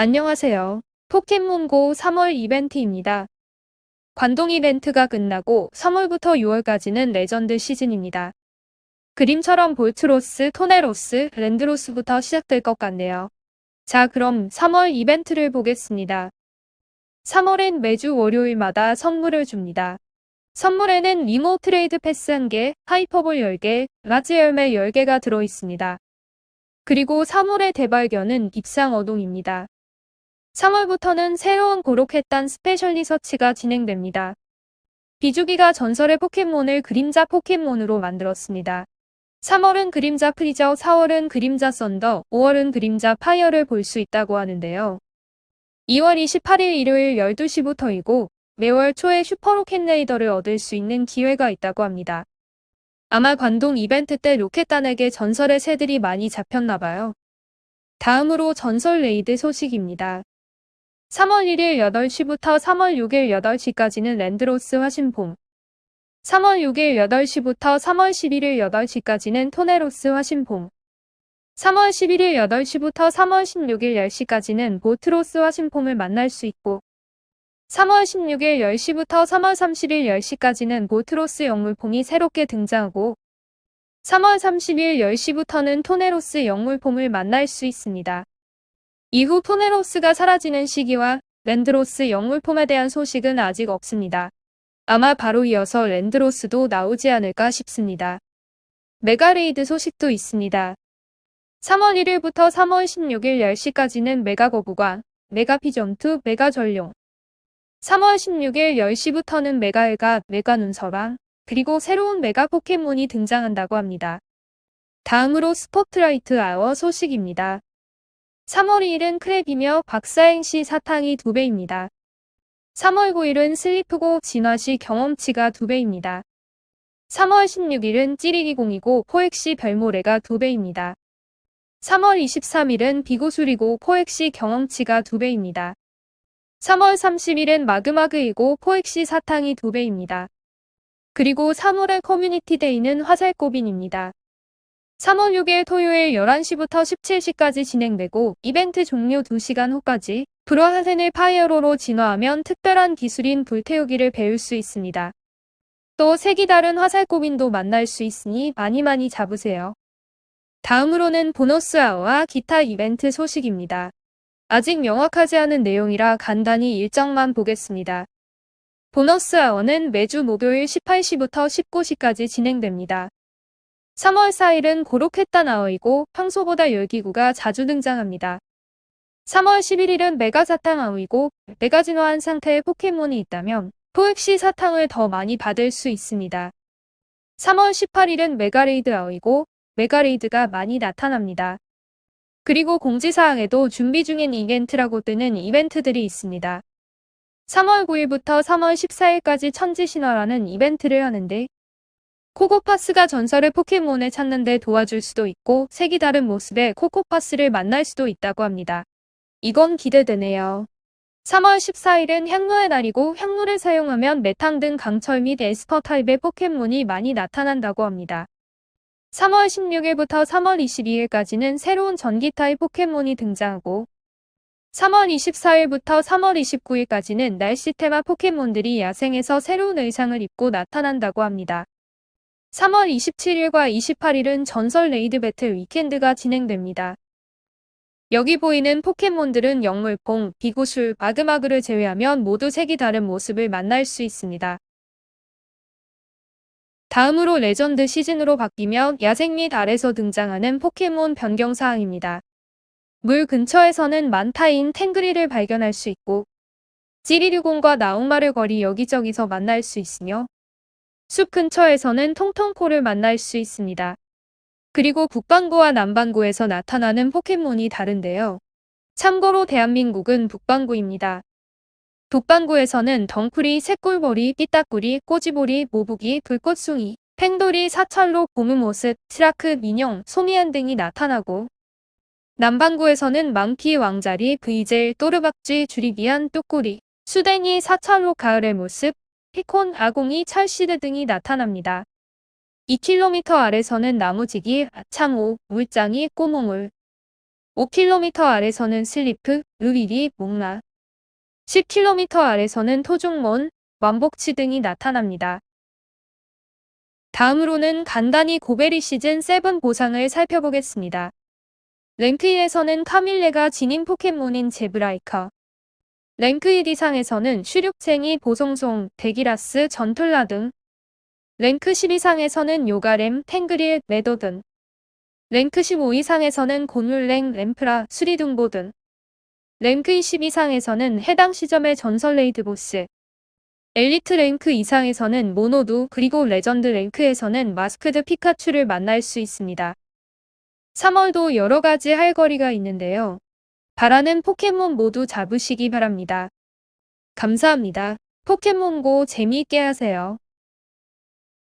안녕하세요. 포켓몬고 3월 이벤트입니다. 관동 이벤트가 끝나고 3월부터 6월까지는 레전드 시즌입니다. 그림처럼 볼트로스, 토네로스, 랜드로스부터 시작될 것 같네요. 자, 그럼 3월 이벤트를 보겠습니다. 3월엔 매주 월요일마다 선물을 줍니다. 선물에는 리모 트레이드 패스 1개, 하이퍼볼 10개, 라지 열매 10개가 들어있습니다. 그리고 3월의 대발견은 입상 어동입니다. 3월부터는 새로운 고록했단 스페셜 리서치가 진행됩니다. 비주기가 전설의 포켓몬을 그림자 포켓몬으로 만들었습니다. 3월은 그림자 프리저, 4월은 그림자 썬더, 5월은 그림자 파이어를 볼 수 있다고 하는데요. 2월 28일 일요일 12시부터이고 매월 초에 슈퍼로켓 레이더를 얻을 수 있는 기회가 있다고 합니다. 아마 관동 이벤트 때 로켓단에게 전설의 새들이 많이 잡혔나봐요. 다음으로 전설 레이드 소식입니다. 3월 1일 8시부터 3월 6일 8시까지는 랜드로스 화신폼. 3월 6일 8시부터 3월 11일 8시까지는 토네로스 화신폼. 3월 11일 8시부터 3월 16일 10시까지는 보트로스 화신폼을 만날 수 있고 3월 16일 10시부터 3월 30일 10시까지는 보트로스 영물폼이 새롭게 등장하고 3월 30일 10시부터는 토네로스 영물폼을 만날 수 있습니다. 이후 토네로스가 사라지는 시기와 랜드로스 영물폼에 대한 소식은 아직 없습니다. 아마 바로 이어서 랜드로스도 나오지 않을까 싶습니다. 메가레이드 소식도 있습니다. 3월 1일부터 3월 16일 10시까지는 메가거구가, 메가피점투, 메가전룡. 3월 16일 10시부터는 메가엘가, 메가눈서방, 그리고 새로운 메가 포켓몬이 등장한다고 합니다. 다음으로 스포트라이트 아워 소식입니다. 3월 2일은 크랩이며 박사행시 사탕이 2배입니다. 3월 9일은 슬리프고 진화시 경험치가 2배입니다. 3월 16일은 찌리기공이고 포엑시 별모래가 2배입니다. 3월 23일은 비고술이고 포엑시 경험치가 2배입니다. 3월 30일은 마그마그이고 포엑시 사탕이 2배입니다. 그리고 3월의 커뮤니티 데이는 화살꼬빈입니다. 3월 6일 토요일 11시부터 17시까지 진행되고 이벤트 종료 2시간 후까지 브로하센을 파이어로로 진화하면 특별한 기술인 불태우기를 배울 수 있습니다. 또 색이 다른 화살꼬빈도 만날 수 있으니 많이 많이 잡으세요. 다음으로는 보너스 아워와 기타 이벤트 소식입니다. 아직 명확하지 않은 내용이라 간단히 일정만 보겠습니다. 보너스 아워는 매주 목요일 18시부터 19시까지 진행됩니다. 3월 4일은 고록했단 아워이고 평소보다 열기구가 자주 등장합니다. 3월 11일은 메가 사탕 아우이고 메가 진화한 상태의 포켓몬이 있다면 포엑시 사탕을 더 많이 받을 수 있습니다. 3월 18일은 메가레이드 아우이고 메가레이드가 많이 나타납니다. 그리고 공지사항에도 준비 중인 이벤트라고 뜨는 이벤트들이 있습니다. 3월 9일부터 3월 14일까지 천지신화라는 이벤트를 하는데 코코파스가 전설의 포켓몬을 찾는 데 도와줄 수도 있고 색이 다른 모습의 코코파스를 만날 수도 있다고 합니다. 이건 기대되네요. 3월 14일은 향로의 날이고 향로를 사용하면 메탄 등 강철 및 에스퍼 타입의 포켓몬이 많이 나타난다고 합니다. 3월 16일부터 3월 22일까지는 새로운 전기 타입 포켓몬이 등장하고 3월 24일부터 3월 29일까지는 날씨 테마 포켓몬들이 야생에서 새로운 의상을 입고 나타난다고 합니다. 3월 27일과 28일은 전설 레이드 배틀 위켄드가 진행됩니다. 여기 보이는 포켓몬들은 영물퐁, 비고술, 마그마그를 제외하면 모두 색이 다른 모습을 만날 수 있습니다. 다음으로 레전드 시즌으로 바뀌며 야생 및 아래서 등장하는 포켓몬 변경 사항입니다. 물 근처에서는 만타인 탱그리를 발견할 수 있고 찌리류공과 나웅마를 거리 여기저기서 만날 수 있으며 숲 근처에서는 통통코를 만날 수 있습니다. 그리고 북반구와 남반구에서 나타나는 포켓몬이 다른데요. 참고로 대한민국은 북반구입니다. 북반구에서는 덩쿨이, 새꿀보리, 삐딱구리, 꼬지보리, 모부기, 불꽃숭이, 팽돌이, 사찰로, 고무모습, 트라크, 민영, 소미안 등이 나타나고 남반구에서는 망키, 왕자리, 브이젤, 또르박쥐, 주리비안, 뚜꾸리, 수댕이, 사찰로, 가을의 모습, 피콘, 아공이, 찰시드 등이 나타납니다. 2km 아래서는 나무지기, 아창호, 물장이, 꼬몽울, 5km 아래서는 슬리프, 루비리, 목라. 10km 아래서는 토중몬, 완복치 등이 나타납니다. 다음으로는 간단히 고베리 시즌 7 보상을 살펴보겠습니다. 랭크 1에서는 카밀레가 지닌 포켓몬인 제브라이커. 랭크 1 이상에서는 슈륙쟁이, 보송송, 데기라스, 전툴라 등. 랭크 10 이상에서는 요가렘, 탱그릴, 레도 등. 랭크 15 이상에서는 곤룰랭, 램프라, 수리 등보 등. 랭크 20 이상에서는 해당 시점의 전설 레이드 보스. 엘리트 랭크 이상에서는 모노두 그리고 레전드 랭크에서는 마스크드 피카츄를 만날 수 있습니다. 3월도 여러가지 할 거리가 있는데요. 바라는 포켓몬 모두 잡으시기 바랍니다. 감사합니다. 포켓몬고 재미있게 하세요.